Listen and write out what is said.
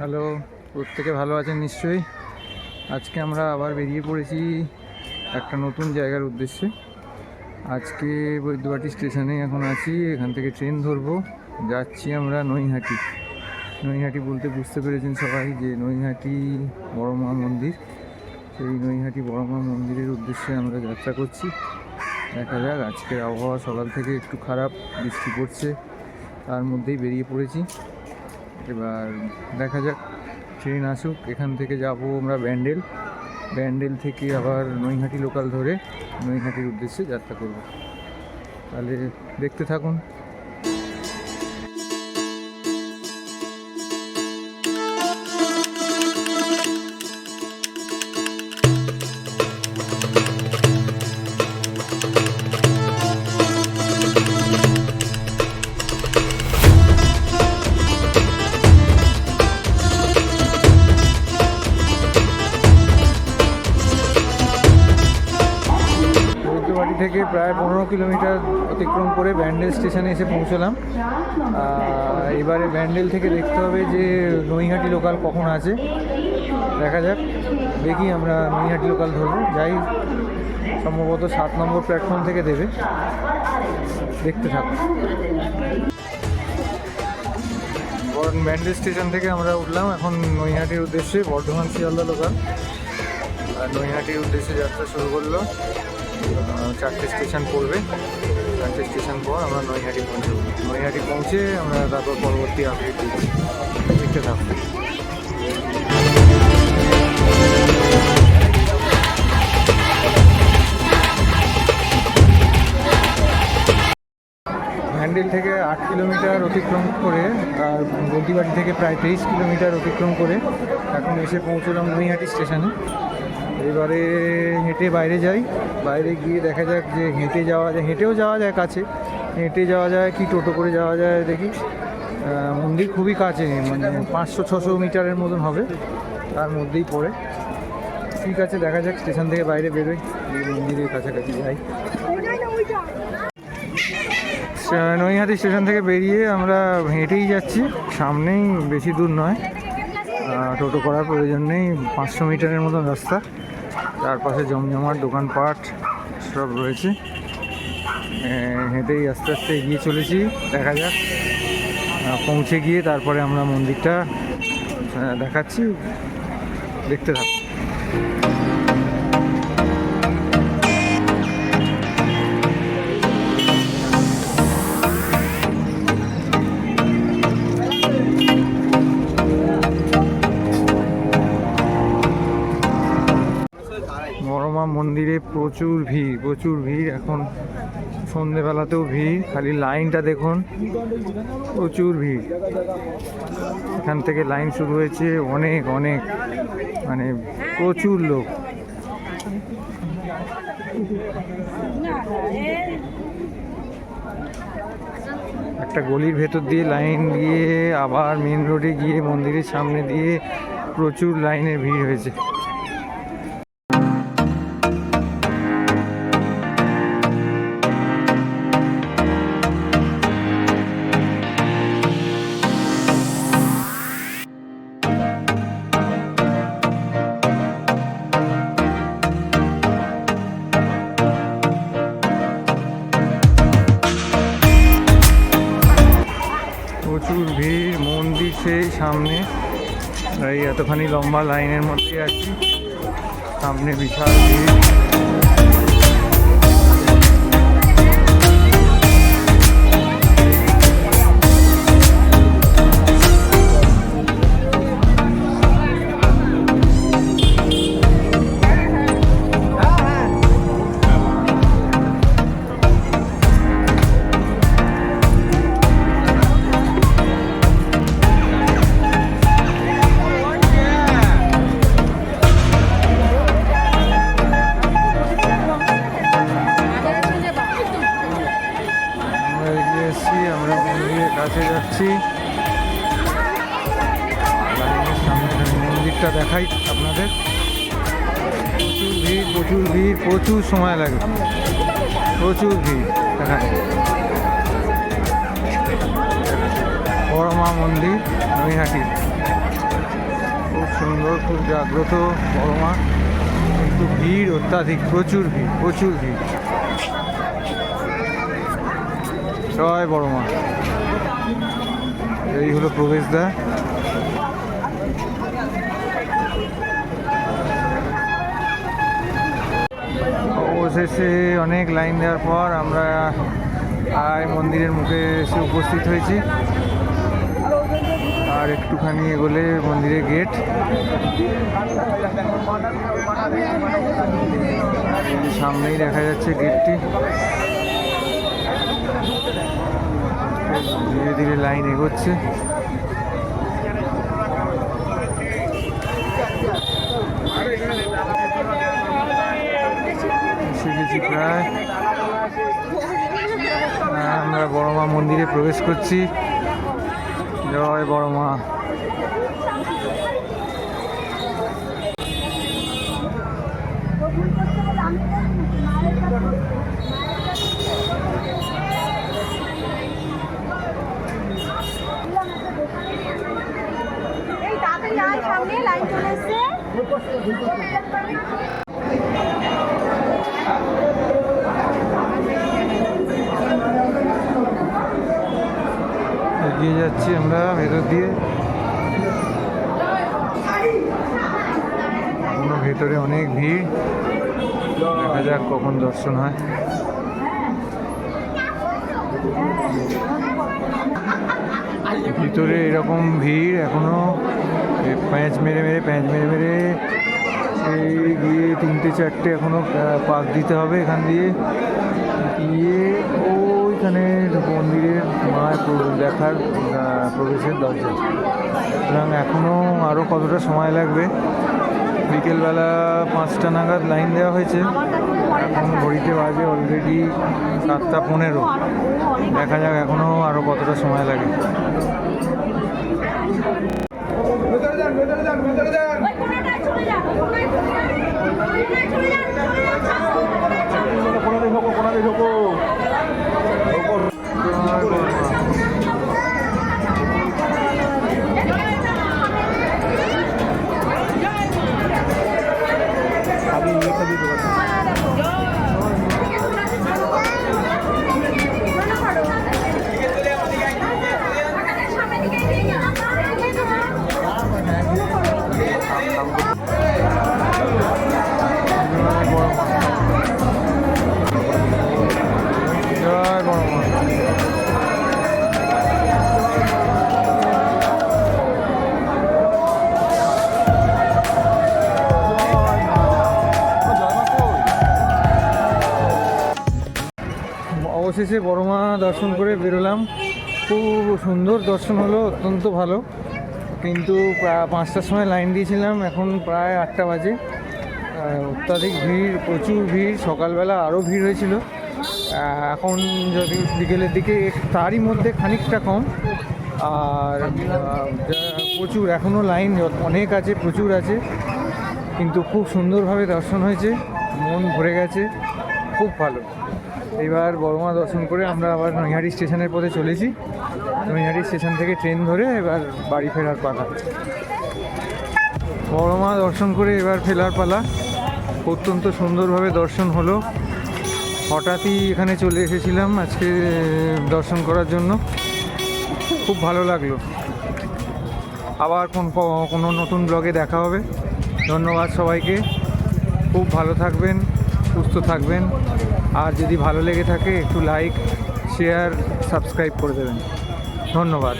Hello, প্রত্যেকে ভালো আছেন নিশ্চয়ই? আজকে আমরা আবার বেরিয়ে পড়েছি একটা নতুন জায়গার উদ্দেশ্যে। আজকে বৈদ্যবাটি স্টেশনে এখন আছি, এখান থেকে ট্রেন ধরবো। যাচ্ছি আমরা নৈহাটি। নৈহাটি বলতে বুঝতে পেরেছেন সবাই যে নৈহাটি বড়মা মন্দির। সেই নৈহাটি বড়মা মন্দিরের উদ্দেশ্যে আমরা যাত্রা করছি। দেখা যাক, আজকের আবহাওয়া সকাল থেকে একটু খারাপ, বৃষ্টি পড়ছে, তার মধ্যেই বেরিয়ে পড়েছি। এবার দেখা যাক, ট্রেন আসুক, এখান থেকে যাব আমরা ব্যান্ডেল। ব্যান্ডেল থেকে আবার নৈহাটি লোকাল ধরে নৈহাটির উদ্দেশ্যে যাত্রা করব। তাহলে দেখতে থাকুন। পনেরো কিলোমিটার অতিক্রম করে ব্যান্ডেল স্টেশনে এসে পৌঁছলাম। এবারে ব্যান্ডেল থেকে দেখতে হবে যে নৈহাটি লোকাল কখন আছে। দেখা যাক, দেখি আমরা নৈহাটি লোকাল ধরবো। যাই সম্ভবত সাত নম্বর প্ল্যাটফর্ম থেকে দেবে। দেখতে বর- ব্যান্ডেল স্টেশন থেকে আমরা উঠলাম এখন নৈহাটির উদ্দেশ্যে বর্ধমান শিয়ালদা লোকাল। নৈহাটির উদ্দেশ্যে যাত্রা শুরু করল। চারটে স্টেশন পড়বে। চারটে স্টেশন পর আমরা নৈহাটি পৌঁছবো। নৈহাটি পৌঁছে আমরা তারপর পরবর্তী আপডেট দেখতে থাকব হ্যান্ডেল থেকে আট কিলোমিটার অতিক্রম করে, আর গদিবাড়ি থেকে প্রায় তেইশ কিলোমিটার অতিক্রম করে, এখন এসে পৌঁছলাম নৈহাটি স্টেশনে। এবারে হেঁটে বাইরে যাই। বাইরে গিয়ে দেখা যাক যে হেঁটে যাওয়া যায় হেঁটেও যাওয়া যায় কাছে। হেঁটে যাওয়া যায়, কি টোটো করে যাওয়া যায় দেখি। মন্দির খুবই কাছে মানে পাঁচশো, ছশো মিটারের মতন হবে তার মধ্যেই পড়ে। ঠিক আছে, দেখা যাক, স্টেশন থেকে বাইরে বেরোই। মন্দিরের কাছাকাছি যাই। নৈহাটি স্টেশন থেকে বেরিয়ে আমরা হেঁটেই যাচ্ছি। সামনেই বেশি দূর নয়। টোটো করার প্রয়োজন নেই। পাঁচশো মিটারের মতন রাস্তা। চারপাশে জমজমাট, দোকানপাট, সব রয়েছে। হেঁটেই আস্তে আস্তে এগিয়ে চলেছি, দেখা যাক। পৌঁছে গিয়ে তারপরে আমরা মন্দিরটা দেখাচ্ছি, দেখতে থাক বড়মা মন্দিরে প্রচুর ভিড় প্রচুর ভিড়। এখন সন্ধেবেলাতেও ভিড়, খালি লাইনটা দেখুন, প্রচুর ভিড়। এখান থেকে লাইন শুরু হয়েছে অনেক অনেক মানে প্রচুর লোক। একটা গলির ভেতর দিয়ে লাইন দিয়ে আবার মেন রোডে গিয়ে, মন্দিরের সামনে দিয়ে প্রচুর লাইনের ভিড় হয়েছে। প্রচুর ভিড় মন্দির সেই সামনে। এই এতখানি লম্বা লাইনের মধ্যে আছি। সামনে বিশাল ভিড়। ভিড়, প্রচুর সময় লাগে। প্রচুর ভিড় এখানে। বড় মা মন্দির, নৈহাটি। খুব সুন্দর, খুব জাগ্রত বড় মা কিন্তু ভিড় অত্যাধিক, প্রচুর ভিড় প্রচুর ভিড়। জয় বড় মা এই হলো প্রবেশদ্বার। অবশেষে অনেক লাইন দেওয়ার পর আমরা আয় মন্দিরের মুখে এসে উপস্থিত হয়েছি। আর একটুখানি এগোলে মন্দিরের গেট। সামনেই দেখা যাচ্ছে গেটটি। ধীরে ধীরে লাইন এগোচ্ছে এসে গেছি প্রায় হ্যাঁ, আমরা বড় মা মন্দিরে প্রবেশ করছি। জয় বড় মা। যাচ্ছি আমরা ভেতর দিয়ে। ভেতরে অনেক ভিড়। দেখা যাক কখন দর্শন হয়। ভিতরে এরকম ভিড় এখনও। প্যাঁচ মেরে মেরে, প্যাঁচ মেরে মেরে। গিয়ে তিনটে, চারটে এখনও পাক দিতে হবে এখান দিয়ে। গিয়ে ওইখানে মন্দিরের মায়ের প্র- দেখার প্রবেশের দরজা। সুতরাং এখনও আরও কতটা সময় লাগবে? বিকেলবেলা পাঁচটা নাগাদ লাইন দেওয়া হয়েছে। এখন ঘড়িতে বাজে অলরেডি সাতটা পনেরো। দেখা যাক এখনও আরও কতটা সময় লাগে। ওই কোনাটায় চলে যা কোনায় চলে hindi ka dito. অবশেষে বড় মা দর্শন করে বেরোলাম। খুব সুন্দর দর্শন হলো, অত্যন্ত ভালো। কিন্তু প্রায় পাঁচটার সময় লাইন দিয়েছিলাম, এখন প্রায় আটটা বাজে। অত্যাধিক ভিড়, প্রচুর ভিড়, সকালবেলা আরও ভিড় হয়েছিল। এখন যদি বিকেলের দিকে, তারই মধ্যে খানিকটা কম। আর প্রচুর, এখনও লাইন অনেক আছে, প্রচুর আছে। কিন্তু খুব সুন্দরভাবে দর্শন হয়েছে, মন ভরে গেছে, খুব ভালো। এবার বড়মা দর্শন করে আমরা আবার নৈহাটি স্টেশনের পথে চলেছি। নৈহাটি স্টেশন থেকে ট্রেন ধরে এবার বাড়ি ফেরার পালা। বড়মা দর্শন করে এবার ফেরার পালা। অত্যন্ত সুন্দরভাবে দর্শন হলো। হঠাৎই এখানে চলে এসেছিলাম আজকে দর্শন করার জন্য। খুব ভালো লাগল। আবার কোন কোনো নতুন ব্লগে দেখা হবে। ধন্যবাদ সবাইকে। খুব ভালো থাকবেন। সুস্থ থাকবেন। আর যদি ভালো লেগে থাকে একটু লাইক শেয়ার সাবস্ক্রাইব করে দেবেন। ধন্যবাদ।